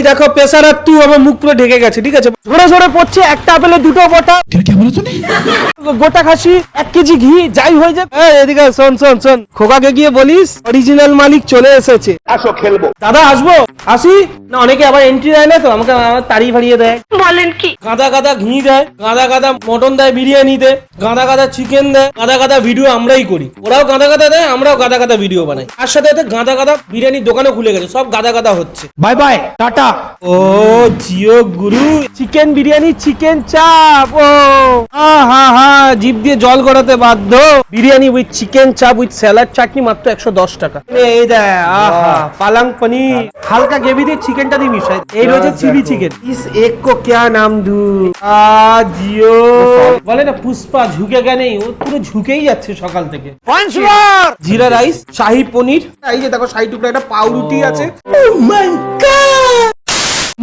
এই দেখো প্রেসার আর তু আমার মুখ পুরো ঢেকে গেছে ঠিক আছে? ঝরে ঝরে পড়ছে একটা আপেলে দুটো বটা। গোটা খাসি এক কেজি ঘি যাই হয়ে এই, এদিকে শোন শোন শোন। খোকাকে গিয়ে বলিস অরিজিনাল মালিক চলে এসেছে। আসো খেলব। দাদা আসব? আসি? না অনেকে আবার এন্ট্রি দেয় না তো আমাকে আমার তাড়িয়ে ফাড়িয়ে দেয়। বলেন কি? গাদা গাদা ঘি দেয় গাদা গাদা মটন দেয় বিরিয়ানি দেয় গাদা গাদা চিকেন দেয় গাদা গাদা ভিডিও আমরাই করি। ওরাও গাদা গাদা দেয় আমরাও গাদা গাদা ভিডিও বানাই। তার সাথে সাথে গাদা গাদা বিরিয়ানির দোকানও খুলে গেছে সব গাদা গাদা হচ্ছে। Bye bye tata. ও জিও গুরু। চিকেন বিরিয়ানি চিকেন চাপ ও। হা হা জিভ দিয়ে জল গড়াতে বাধ্য। Biryani with chicken chaap with salad chutney মাত্র একশো দশ টাকা। এই দেখ আহা পালাং পনির। হালকা গ্রেভি দিয়ে চিকেনটা দিয়ে মিশাই এই রয়েছে চিলি চিকেন ইস এক কো ক্যা নাম দু। আ জিও। বলে না পুষ্পা ঝুঁকে গে নেই ও পুরো ঝুঁকেই যাচ্ছে সকাল থেকে। জিরা রাইস শাহি পনির। এই যে দেখো শাহি টুকরা একটা পাউরুটি আছে।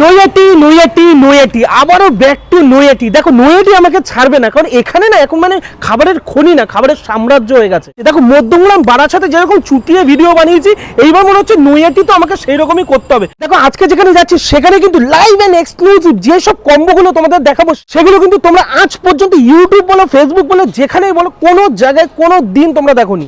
নৈয়াটি নৈয়াটি নৈয়াটি, আবারও ব্যাক টু নৈয়াটি। দেখো, নৈয়াটি আমাকে ছাড়বে না, কারণ এখানে না এখন মানে খাবারের খনি না, খাবারের সাম্রাজ্য হয়ে গেছে। দেখো, মধ্যমগ্রাম বারাসাতে যেরকম চুটিয়ে ভিডিও বানিয়েছি, এইবার মনে হচ্ছে নৈয়াটি তো আমাকে সেই রকমই করতে হবে। দেখো, আজকে যেখানে যাচ্ছি, সেখানে কিন্তু লাইভ অ্যান্ড এক্সক্লুসিভ যেসব কম্বোগুলো তোমাদের দেখাবো, সেগুলো কিন্তু তোমরা আজ পর্যন্ত ইউটিউব বলো ফেসবুক বলো, যেখানেই বলো, কোনো জায়গায় কোনো দিন তোমরা দেখোনি।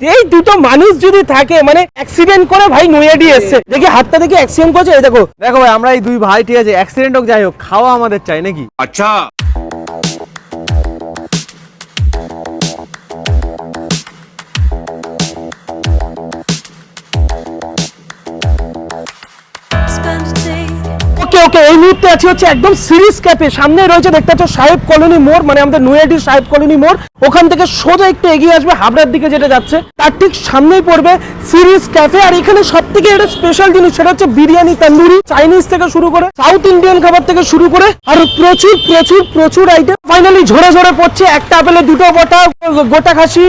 এই দুটো মানুষ যদি থাকে মানে অ্যাক্সিডেন্ট করে ভাই নৈয়াটি এসছে। দেখি হাতটা দেখি অ্যাক্সিডেন্ট করেছে এই দেখো। দেখো ভাই আমরা এই দুই ভাই ঠিক আছে অ্যাক্সিডেন্ট হোক যাই হোক খাওয়া আমাদের চাই নাকি? আচ্ছা। ওকে ওকে এই মুহূর্তে আছি হচ্ছে একদম সিরিজ ক্যাফে। সামনে রয়েছে দেখতে পাচ্ছ সাহেব কলোনি মোড় মানে আমাদের নৈয়াটির সাহেব কলোনি মোড়। ওখান থেকে সোজা একটু এগিয়ে আসবে, হাবড়ার দিকে যেটা যাচ্ছে। তার ঠিক সামনেই পড়বে সিরিজ ক্যাফে, আর এখানে সব থেকে একটা স্পেশাল জিনিস, সেটা হচ্ছে বিরিয়ানি তন্দুরি চাইনিজ থেকে শুরু করে সাউথ ইন্ডিয়ান খাবার থেকে শুরু করে আর প্রচুর প্রচুর প্রচুর আইটেম ফাইনালি ঝরে ঝরে পড়ছে একটা আপেলে দুটো বটা গোটা খাসি,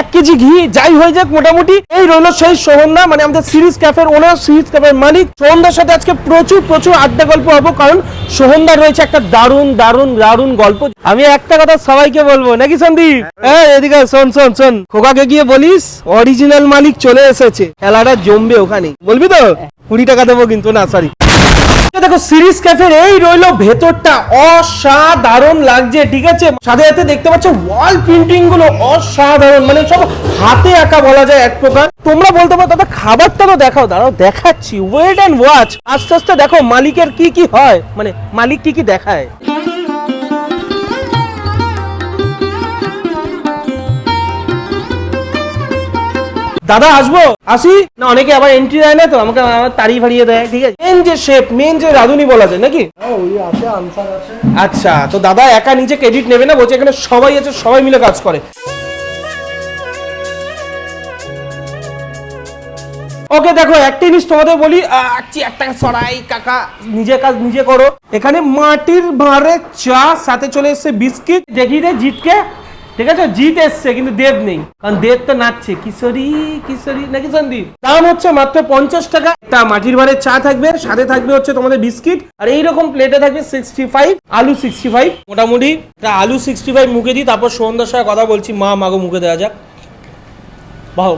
এক কেজি ঘি, যাই হয়ে যাক মোটামুটি। এই রইল সেই সোহনদা মানে আমাদের সিরিজ ক্যাফের ওনার সিরিজ ক্যাফের মালিক। সোহনদার সাথে আজকে প্রচুর প্রচুর আড্ডা গল্প হব, কারণ সোহনদার রয়েছে একটা দারুণ দারুণ দারুণ গল্প। আমি একটা কথা সবাইকে বলব, নাকি সন্দীপ। এদিকে শোন শোন শোন। খোকাকে গিয়ে বলিস অরিজিনাল মালিক চলে এসেছে। খেলাটা জমবে ওখানে। বলবি তো? কুড়ি টাকা দেবো কিন্তু, না সরি দেখো, সিরিজ ক্যাফের এই ভেতরটা। অসাধারণ লাগছে, ঠিক আছে? সাথে সাথে দেখতে পাচ্ছ ওয়াল প্রিন্টিংগুলো অসাধারণ। মানে সব হাতে আঁকা বলা যায় এক প্রকার। তোমরা বলতে পারো, দাদা, খাবারটা তো দেখাও। দাঁড়াও, দেখাচ্ছি। ওয়েট অ্যান্ড ওয়াচ আস্তে আস্তে দেখো, মালিকের কি কি হয়। মানে মালিক কি কি দেখায়। দাদা আসব? আসি? না অনেকে আবার এন্ট্রি দেয় না তো আমাকে আমার তাড়িয়ে ফাড়িয়ে দেয় ঠিক আছে? মেন যে শেফ মেন যে রাধুনি বলা যায় নাকি? আচ্ছা তো দাদা একা নিজে ক্রেডিট নেবে না বলছে এখানে সবাই আছে সবাই মিলে কাজ করে। ওকে দেখো একটা জিনিস তোমাদের বলি চেয়ারটা সরাই কাকা নিজে কাজ নিজে করো। এখানে মাটির ভাঁড়ে চা সাথে চলে এসছে বিস্কিট। দেখি রে জিতকে। ঠিক আছে? জিত এসছে, কিন্তু দেব নেই। কারণ দেব তো নাচছে। কিশোরী কিশোরী নাকি সন্দীপ? দাম হচ্ছে মাত্র পঞ্চাশ টাকা। তা মাটির ভারের চা থাকবে, সাথে থাকবে হচ্ছে তোমাদের বিস্কিট। আর এইরকম প্লেটে থাকবে সিক্সটি ফাইভ আলু সিক্সটি ফাইভ মোটামুটি আলু সিক্সটি ফাইভ মুখে দিই, তারপর সন্ধ্যার সঙ্গে কথা বলছি। মা মাগো মুখে দেওয়া যাক। বাহ।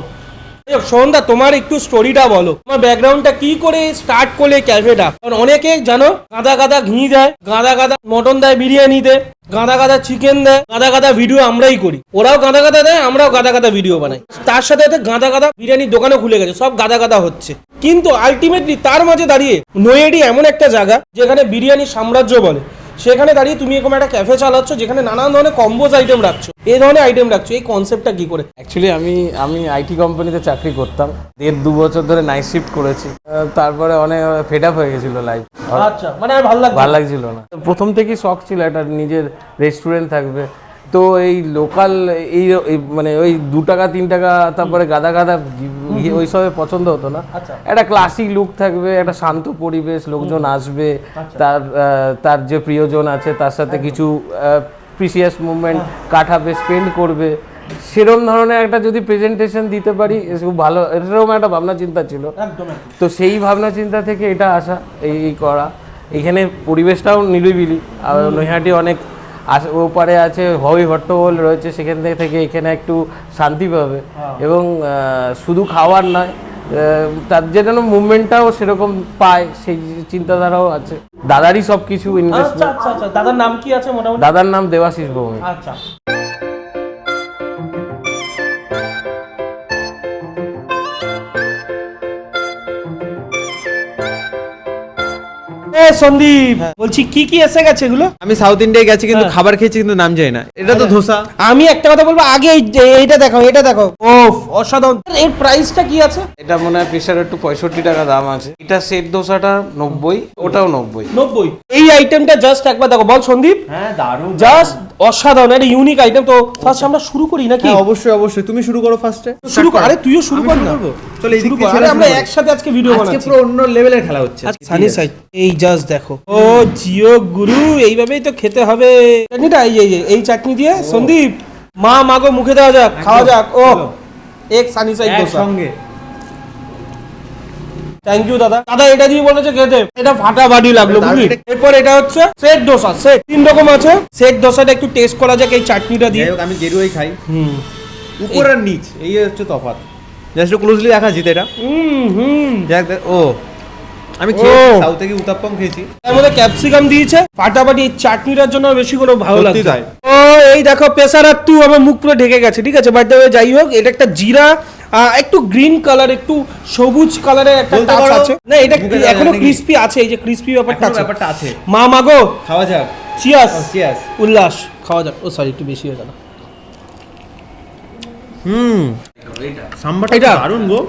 সন্ধ্যা তোমার একটু স্টোরিটা বলো। তোমার ব্যাকগ্রাউন্ডটা কি করে স্টার্ট করলে ক্যাফেটা? কারণ অনেকে জানো, গাদা গাদা ঘি দেয়, গাদা গাদা মটন দেয় বিরিয়ানি দেয়, গাদা গাদা চিকেন দেয়, গাদা গাদা ভিডিও আমরাই করি। ওরাও গাদা গাদা দেয়, আমরাও গাদা গাদা ভিডিও বানাই। তার সাথে সাথে গাদা গাদা বিরিয়ানির দোকানও খুলে গেছে, সব গাদা গাদা হচ্ছে। কিন্তু আলটিমেটলি তার মাঝে দাঁড়িয়ে নৈয়াডি এমন একটা জায়গা, যেখানে বিরিয়ানি সাম্রাজ্য বলে। সেখানে দাঁড়িয়ে তুমি এরকম একটা ক্যাফে চালাচ্ছ যেখানে নানান ধরনের কম্বোজ আইটেম রাখছো। এই ধরনের আইটেম রাখছো এই কনসেপ্টটা কি করে? অ্যাকচুয়ালি আমি আমি আইটি কোম্পানিতে চাকরি করতাম। দেড় দু বছর ধরে নাইট শিফট করেছি। তারপরে অনেক ফেড আপ হয়ে গেছিল লাইফ আচ্ছা মানে আর ভালো লাগছে লাগছিল না। প্রথম থেকেই শখ ছিল একটা নিজের রেস্টুরেন্ট থাকবে। তো এই লোকাল এই মানে ওই দু টাকা তিন টাকা তারপরে গাদা গাদা ওই সবে পছন্দ হতো না। একটা ক্লাসিক লুক থাকবে একটা শান্ত পরিবেশ লোকজন আসবে তার তার যে প্রিয়জন আছে তার সাথে কিছু প্রিসিয়াস মুভমেন্ট কাটাবে স্পেন্ড করবে। সেরম ধরনের একটা যদি প্রেজেন্টেশন দিতে পারি খুব ভালো এরকম একটা ভাবনা চিন্তা ছিল। তো সেই ভাবনা চিন্তা থেকে এটা আসা এই করা। এখানে পরিবেশটাও নিরিবিলি আর নৈহাটি অনেক আশ- ওপারে আছে হবি হট্টগোল রয়েছে সেখান থেকে থেকে এখানে একটু শান্তি পাবে। এবং শুধু খাওয়ার নয় তার যেন মুভমেন্টটাও সেরকম পায় সেই চিন্তাধারাও আছে। দাদারই সব কিছু ইনভেস্টমেন্ট দাদার নাম কি আছে মোটামুটি? দাদার নাম দেবাশিস ভৌমিক। আচ্ছা। সন্দীপ। বলছি কি কি এসে গেছে এগুলো? আমি সাউথ ইন্ডিয়ায় গেছি কিন্তু হ্যাঁ। খাবার খেয়েছি কিন্তু নাম যায় না। এটা তো ধোসা। আমি একটা কথা বলব আগে এইটা দেখো এটা দেখো ও অসাধারণ। এর প্রাইসটা কি আছে? এটা মনে হয় প্রেশার একটু পঁয়ষট্টি টাকা দাম আছে। এটা সেট দোসাটা নব্বই ওটাও নব্বই। নব্বই। এই আইটেমটা জাস্ট একবার দেখো। বল সন্দীপ। হ্যাঁ দারুণ। জাস্ট অসাধারণ একটা ইউনিক আইটেম তো ফার্স্ট আমরা শুরু করি নাকি? হ্যাঁ অবশ্যই অবশ্যই। তুমি শুরু করো ফার্স্টে শুরু কর আরে তুইও শুরু কর না। চলো এই দিক আমরা একসাথে আজকে ভিডিও আজকে বানাচ্ছি। পুরো অন্য লেভেলের খেলা হচ্ছে। সানি সাইড এই জাস্ট দেখো। ও জিও গুরু এইভাবেই তো খেতে হবে। চাটনিটা এই এই এই, চাটনি দিয়ে সন্দীপ মা মাগো মুখে দেওয়া যাক খাওয়া যাক। ও এক সানি সাইড দোসা। সঙ্গে থ্যাংক ইউ দাদা। দাদা এটা দিয়ে বলেছে খেতে। এটা ফাটাফাটি লাগল বুঝলি? এরপর এটা হচ্ছে সেট দোসা সেট। তিন রকম আছে। সেট দোসাটা একটু টেস্ট করা যাক এই চাটনিটা দিয়ে। আমি গেরুয়াই খাই। হুম। উপর আর নিচ এই হচ্ছে তফাৎ। জাস্ট ক্লোজলি দেখা জিতে এটা হুম হুম। দেখ ও। আমি সাউথে গিয়ে উত্তাপ্পম খেয়েছি। তার মধ্যে ক্যাপসিকাম দিয়েছে ফাটাফাটি এই চাটনিটার জন্য বেশি করে ভালো লাগছে। ও এই দেখো পেশার আর তু আমার মুখ পুরো ঢেকে গেছে ঠিক আছে? বাট যাই হোক এটা একটা জিরা একটু গ্রিন কালার একটু সবুজ কালারের একটা টাচ আছে। না এটা এখনও? ক্রিস্পি আছে এই যে ক্রিস্পি ব্যাপারটা আছে। ব্যাপারটা আছে। মা মাগো খাওয়া যাক। চিয়াস cheers. উল্লাস খাওয়া যাক। ও সরি একটু বেশি হয়ে গেল। হুম। এটা? দারুণ গো।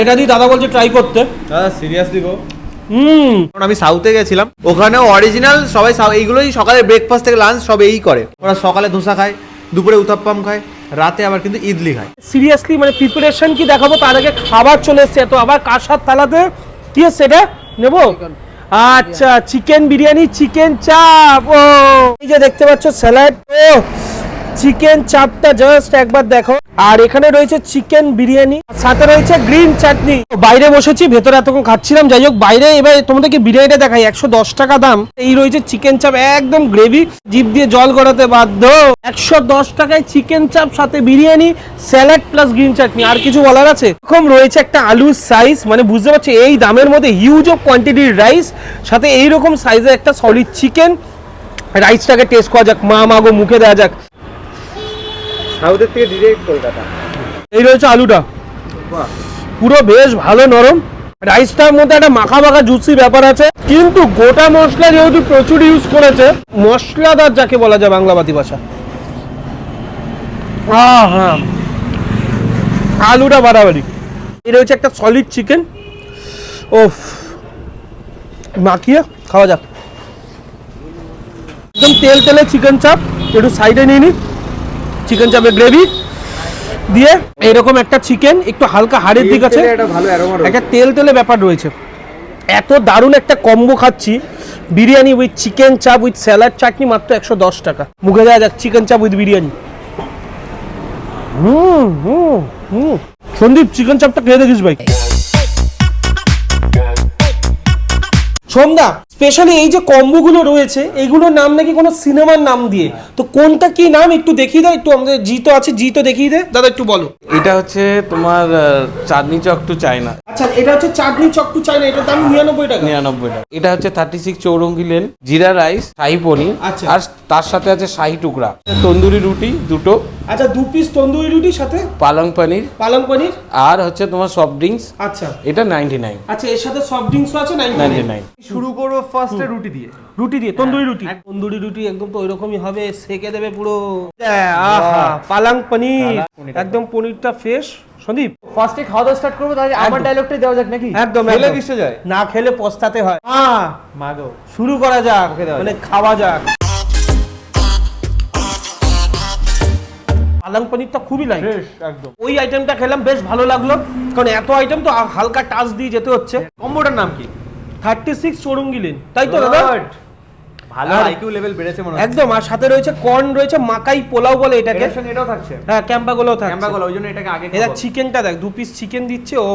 এটা দিয়ে দাদা বলছে ট্রাই করতে। দাদা সিরিয়াসলি গো। হুম। আমি সাউথে গেছিলাম। ওখানেও অরিজিনাল সবাই সাউ- এইগুলোই সকালে ব্রেকফাস্ট থেকে লাঞ্চ সব এই করে। ওরা সকালে ধোসা খায় দুপুরে উত্তাপ্পাম খায় রাতে আবার কিন্তু ইডলি খায়। সিরিয়াসলি মানে প্রিপারেশন কি দেখাবো? তার আগে খাবার চলে এসছে। তো আবার কাঁসার থালাতে? কি আছে এটা? নেব? আচ্ছা চিকেন বিরিয়ানি চিকেন চাপ ও এই যে দেখতে পাচ্ছ স্যালাড ও চিকেন চাপটা জাস্ট একবার দেখো আর এখানে রয়েছে চিকেন বিরিয়ানি, সাথে রয়েছে গ্রিন চাটনি। বাইরে বসেছি, ভেতরে এতক্ষণ খাচ্ছিলাম। যাই হোক, বাইরে এবার তোমাদেরকে বিরিয়ানিটা দেখাই, একশো দশ টাকা দাম। এই রয়েছে চিকেন চাপ, একদম গ্রেভি জিপ দিয়ে জল গড়াতে বাধ্য। একশো দশ টাকায় চিকেন চাপ, সাথে biryani, salad plus green chutney. আর কিছু বলার আছে? এরকম রয়েছে একটা আলুর সাইজ মানে বুঝতে পারছি, এই দামের মধ্যে হিউজ অফ কোয়ান্টিটির রাইস সাথে এইরকম সাইজের একটা সলিড চিকেন রাইসটাকে টেস্ট করা যাক, মা মাগো মুখে দেওয়া যাক। সাউথের থেকে ডিরেক্ট কলকাতা। এই রয়েছে আলুটা। পুরো বেশ ভালো নরম। রাইসটার মধ্যে একটা মাখা মাখা জুসি ব্যাপার আছে। কিন্তু গোটা মশলা যেহেতু প্রচুর ইউজ করেছে মশলাদার যাকে বলা যায় বাংলাবাদী ভাষা। হ্যাঁ। আলুটা বাড়াবাড়ি। এই রয়েছে একটা সলিড চিকেন ওফ। মাখিয়ে খাওয়া যাক। একদম তেল তেলে চিকেন চাপ একটু সাইডে নিয়ে নি। চিকেন চাপের গ্রেভি দিয়ে এরকম একটা চিকেন একটু হালকা হাড়ের দিক আছে। একটা তেল তেলে ব্যাপার রয়েছে। এত দারুণ একটা কম্বো খাচ্ছি। Biryani with chicken chaap with salad chutney মাত্র একশো দশ টাকা। মুখে দেওয়া যাক chicken chaap with biryani hmm hmm hmm. Sandip chicken চাপটা খেয়ে দেখিস ভাই। সন্ধ্যা স্পেশালি এই যে কম্বোগুলো রয়েছে এগুলোর নাম নাকি কোনো সিনেমার নাম দিয়ে? তো কোনটা কি নাম একটু দেখিয়ে দাও একটু আমাদের জি তো আছে জি তো দেখিয়ে দে। দাদা একটু বলো। এটা হচ্ছে তোমার চাঁদনি চক টু চায়না। আচ্ছা এটা হচ্ছে চাটনি চক্কু চাইনা এটার দাম নিরানব্বই টাকা। নিরানব্বই টাকা। এটা হচ্ছে thirty six Chowringhee lane jeera rice shahi paneer আচ্ছা। আর তার সাথে আছে শাহি টুকরা। তন্দুরি রুটি দুটো। আচ্ছা দু পিস তন্দুরি রুটির সাথে? পালং পনির। পালং পনির। আর হচ্ছে তোমার সফট ড্রিঙ্কস আচ্ছা। এটা নাইনটি নাইন আচ্ছা এর সাথে সফট ড্রিঙ্কসও আছে নাইনটি 99 নাইন শুরু করব ফার্স্টে রুটি দিয়ে। রুটি দিয়ে তন্দুরি রুটি। তন্দুরি রুটি একদম তো ওইরকমই হবে সেকে দেবে পুরো। আহা পালং পনির। একদম পনিরটা ফ্রেশ সন্দীপ? ফার্স্টে খাওয়া দাওয়া স্টার্ট করব তাহলে আমার ডায়লগটাই দেওয়া যাক নাকি? একদম খেলে। কিসে যায়? না খেলে পস্তাতে হয়। হ্যাঁ মাগো শুরু করা যাক মানে খাওয়া যাক। পালং পনিরটা খুবই লাইট একদম। ওই আইটেমটা খেলাম বেশ ভালো লাগল। কারণ এত আইটেম তো হালকা টাচ দিয়ে যেতে হচ্ছে। কম্বোটার নাম কি? থার্টি সিক্স চরঙ্গিলেন তাই তো দাদা. ভালো আইকিউ লেভেল বেড়েছে মনে একদম আর সাথে রয়েছে কর্ন রয়েছে মাকাই পোলাও বলে এটাকে। এটাও থাকছে। হ্যাঁ ক্যাম্পা গুলো থাকে ক্যাম্বা গলা ওই জন্য এটাকে আগে এটা চিকেনটা দেখ দু পিস চিকেন দিচ্ছে ও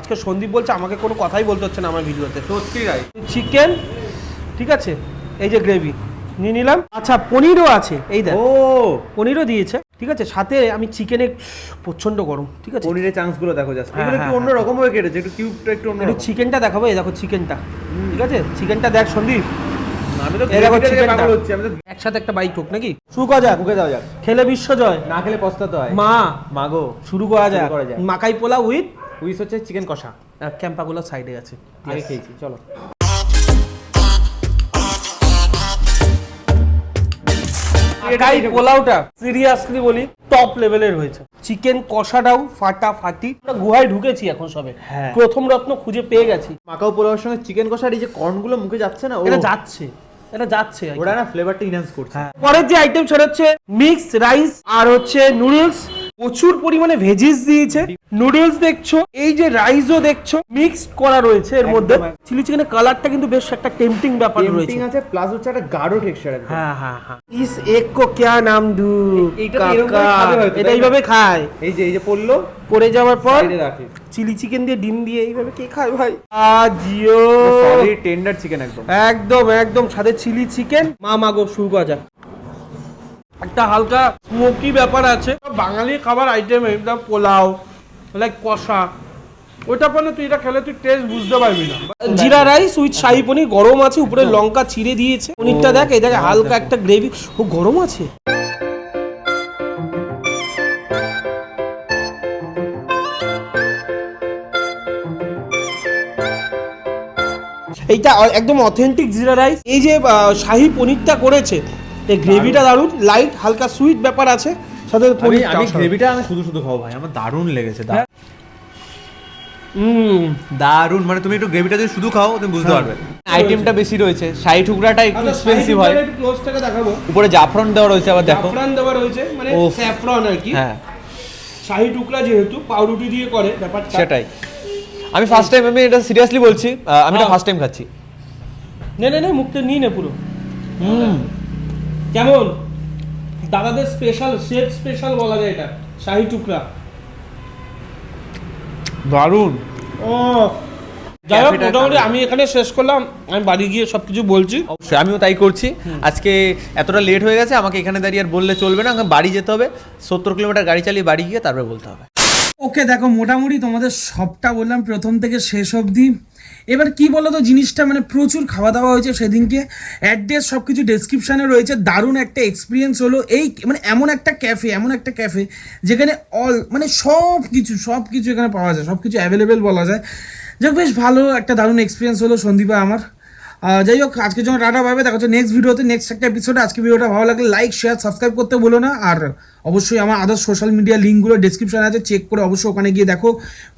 আজকে সন্দীপ বলছে আমাকে কোনো কথাই বলতে হচ্ছে না আমার ভিডিওতে। সত্যি রাই চিকেন ঠিক আছে? এই যে গ্রেভি নিয়ে নিলাম। আচ্ছা পনিরও আছে এই দেখ। ও! পনিরও দিয়েছে ঠিক আছে? সাথে আমি চিকেনে প্রচণ্ড গরম ঠিক আছে? পনিরের চান্সগুলো দেখো জাস্ট হ্যাঁ, এগুলো একটু হ্যাঁ, অন্য রকম হয়ে কেটেছে একটু কিউবটা একটু অন্য চিকেনটা দেখাবো এই দেখো চিকেনটা ঠিক আছে? চিকেনটা দেখ সন্দীপ। একসাথে একটা বাইক হোক নাকি? শুরু করা যাক ঢুকে দাও যাক। খেলে বিশ্ব জয়। না খেলে পস্তাতে হয়। মা। মাগো শুরু করা যাক। করা যায় মাকাই পোলা উইথ উইথ হচ্ছে চিকেন কষা। ক্যাম্পাগুলো সাইডে আছে। আগে খেয়েছি চলো। মাকাই পোলাওটা সিরিয়াসলি বলি টপ লেভেলের হয়েছে। চিকেন কষাটাও ফাটা ফাটি। আমরা গুহায় ঢুকেছি এখন সবে। হ্যাঁ। প্রথম রত্ন খুঁজে পেয়ে গেছি। মাকাও পোলাওর সঙ্গে চিকেন কষার এই যে কর্নগুলো মুখে যাচ্ছে না এটা যাচ্ছে। এটা যাচ্ছে ওরা না ফ্লেভারটা ইনহ্যান্স করছে। হ্যাঁ। পরের যে আইটেম সেটা হচ্ছে মিক্স রাইস আর হচ্ছে নুডলস প্রচুর পরিমাণে ভেজিস দিয়েছে নুডলস দেখছ এই যে রাইসও দেখছ মিক্সড করা রয়েছে এর মধ্যে। চিলি চিকেনের কালারটা কিন্তু বেশ একটা টেম্পটিং ব্যাপার রয়েছে। টেম্পটিং আছে প্লাস হচ্ছে একটা গাঢ় টেক্সচার হ্যাঁ হ্যাঁ হ্যাঁ। ইস এক কো ক্যা নাম দু? কাকা। এটা এইভাবে খায়। এই যে এই যে পড়ল পড়ে যাওয়ার পর চিলি চিকেন দিয়ে ডিম দিয়ে এইভাবে কে খায় ভাই? আজিও। সলিড টেন্ডার চিকেন একদম। একদম একদম সাথে চিলি চিকেন মা মাগো শুরু করা যাক। একটা হালকা স্মোকি ব্যাপার আছে। বাঙালি খাবার আইটেম এটা পোলাও লাইক কষা। ওইটা পরে তুই এটা খেলে তুই টেস্ট বুঝতে পারবি না। জিরা রাইস উইথ শাহি পনির গরম আছে উপরে লঙ্কা চিড়ে দিয়েছে। পনিরটা দেখ এই দেখ হালকা একটা গ্রেভি ও গরম আছে? এইটা একদম অথেন্টিক জিরা রাইস এই যে শাহি পনিরটা করেছে এই গ্রেভিটা দারুণ। লাইট হালকা সুইট ব্যাপার আছে সাথে আমি আমি গ্রেভিটা আমি শুধু শুধু খাব ভাই আমার দারুণ লেগেছে হুম। দারুণ মানে তুমি একটু গ্রেভিটা যদি শুধু খাও তুমি বুঝতে হ্যাঁ। পারবে। আইটেমটা বেশি রয়েছে শাহি টুকরাটা একটু এক্সপেন্সিভ হয়। ক্লোজ থেকে দেখাবো। উপরে জাফরান দেওয়া রয়েছে আবার দেখো। জাফরান দেওয়া রয়েছে মানে। স্যাফরন আর কি। হ্যাঁ। শাহি টুকরা যেহেতু পাউরুটি দিয়ে করে ব্যাপারটা। সেটাই। আমি ফার্স্ট টাইম আমি এটা সিরিয়াসলি বলছি আমি এটা হ্যাঁ। ফার্স্ট টাইম খাচ্ছি। নে নে নে মুখটা নিয়ে নে পুরো। হুম। কেমন? দাদাদের স্পেশাল শেফ স্পেশাল বলা যায় এটা শাহি টুকরা। দারুণ। ও যাই হোক মোটামুটি আমি এখানে শেষ করলাম আমি বাড়ি গিয়ে সবকিছু বলছি। অবশ্যই আমিও তাই করছি। আজকে এতটা লেট হয়ে গেছে আমাকে এখানে দাঁড়িয়ে আর বললে চলবে না আমাকে বাড়ি যেতে হবে। সত্তর কিলোমিটার গাড়ি চালিয়ে বাড়ি গিয়ে তারপরে বলতে হবে। ওকে, দেখো, মোটামুটি তোমাদের সবটা বললাম প্রথম থেকে শেষ অবধি। এবার কি বলো তো জিনিসটা মানে প্রচুর খাওয়া দাওয়া হয়েছে সেদিনকে। অ্যাড্রেস সব কিছু ডেসক্রিপশানে রয়েছে। দারুণ একটা এক্সপিরিয়েন্স হলো এই মানে এমন একটা ক্যাফে এমন একটা ক্যাফে যেখানে অল মানে সব কিছু সব কিছু এখানে পাওয়া যায় সব কিছু অ্যাভেলেবেল বলা যায়। যাক, বেশ ভালো, একটা দারুণ এক্সপিরিয়েন্স হলো সন্দীপা আমার। যাই হোক, আজকের জন্য টাটা ভাবে দেখা হচ্ছে নেক্সট ভিডিওতে নেক্সট একটা এপিসোডে আজকে ভিডিওটা ভালো লাগলে লাইক শেয়ার সাবস্ক্রাইব করতে বলো না। আর অবশ্যই আমার আদার সোশ্যাল মিডিয়া লিঙ্কগুলো ডিসক্রিপশনে আছে চেক করে অবশ্যই ওখানে গিয়ে দেখো।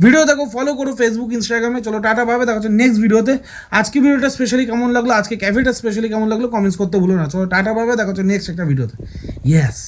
ভিডিও দেখো ফলো করো ফেসবুক ইনস্টাগ্রামে চলো, টাটা ভাবে দেখা হচ্ছে নেক্সট ভিডিওতে আজকে ভিডিওটা স্পেশালি কেমন লাগল? আজকে ক্যাফেটা স্পেশালি কেমন লাগল? কমেন্টস করতে ভুলো না। চলো, টাটা ভাবে দেখা হচ্ছে নেক্সট একটা ভিডিওতে ইয়েস